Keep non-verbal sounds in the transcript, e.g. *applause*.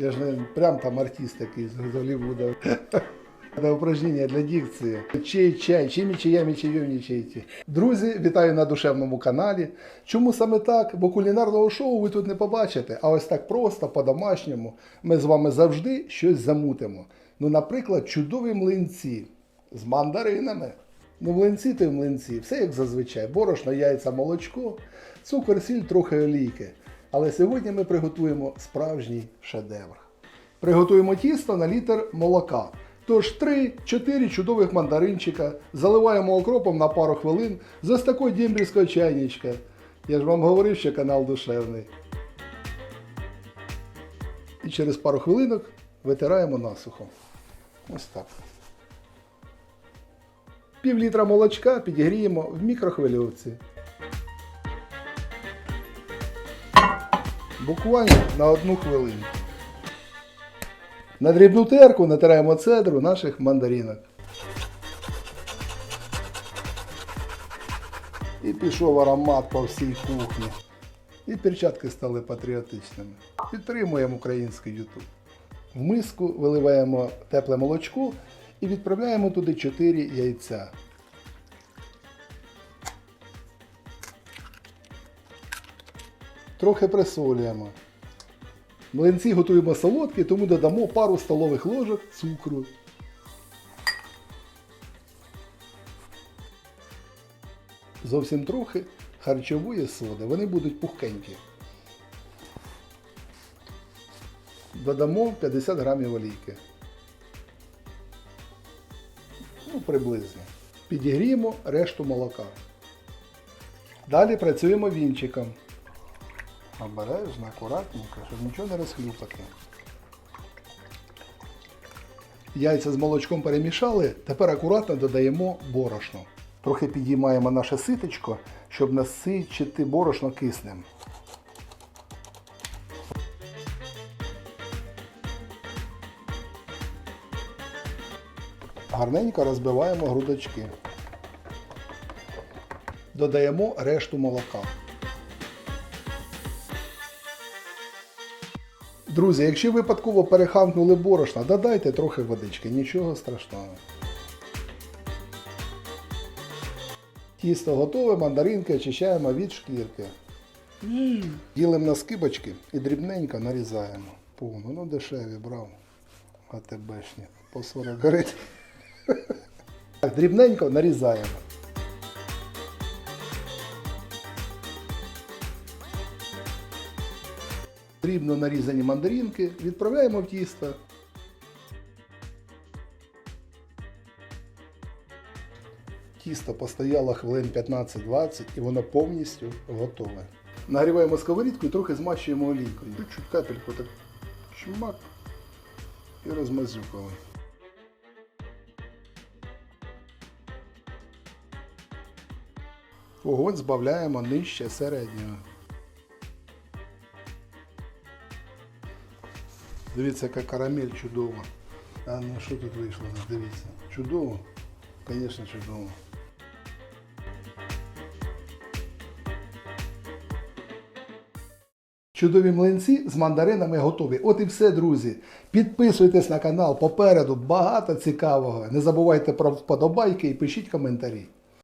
Я ж не прям там артист такий з Голлівуда. *laughs* Це упражнення для дикції. Чай, чай, чим чаями чайом не чайте. Друзі, вітаю на душевному каналі. Чому саме так? Бо кулінарного шоу ви тут не побачите, а ось так просто, по-домашньому, ми з вами завжди щось замутимо. Ну, наприклад, чудові млинці з мандаринами. Ну, млинці то й млинці, все як зазвичай. Борошно, яйця, молочко, цукор, сіль, трохи олійки. Але сьогодні ми приготуємо справжній шедевр. Приготуємо тісто на літр молока. Тож 3-4 чудових мандаринчика заливаємо окропом на пару хвилин з ось такої дімбрівського чайничка. Я ж вам говорив, що канал душевний. І через пару хвилинок витираємо насухо. Ось так. Пів літра молочка підігріємо в мікрохвильовці. Буквально на одну хвилину. На дрібну терку натираємо цедру наших мандаринок. І пішов аромат по всій кухні. І перчатки стали патріотичними. Підтримуємо український YouTube. В миску виливаємо тепле молочко і відправляємо туди 4 яйця. Трохи присолюємо. Млинці готуємо солодкі, тому додамо пару столових ложок цукру. Зовсім трохи харчової соди. Вони будуть пухкенькі. Додамо 50 грамів олійки. Ну, приблизно. Підігріємо решту молока. Далі працюємо вінчиком. Обережно, акуратненько, щоб нічого не розхлюпати. Яйця з молочком перемішали, тепер акуратно додаємо борошно. Трохи підіймаємо наше ситочко, щоб насичити борошно киснем. Гарненько розбиваємо грудочки. Додаємо решту молока. Друзі, якщо випадково перехамкнули борошна, додайте трохи водички, нічого страшного. Тісто готове, мандаринки очищаємо від шкірки. Ділимо на скибочки і дрібненько нарізаємо. Повно, ну дешеві брав. АТБшні. По 40 гривень. *laughs* Так, дрібненько нарізаємо. Дрібно нарізані мандаринки відправляємо в тісто. Тісто постояло хвилин 15-20 і воно повністю готове. Нагріваємо сковорідку і трохи змащуємо олійкою. Чуть капельку так чмак і розмазюкали. Вогонь збавляємо нижче середнього. Дивіться, яка карамель чудова. А ну що тут вийшло? Дивіться. Чудово? Звісно, чудово. Чудові млинці з мандаринами готові. От і все, друзі. Підписуйтесь на канал. Попереду багато цікавого. Не забувайте про вподобайки і пишіть коментарі.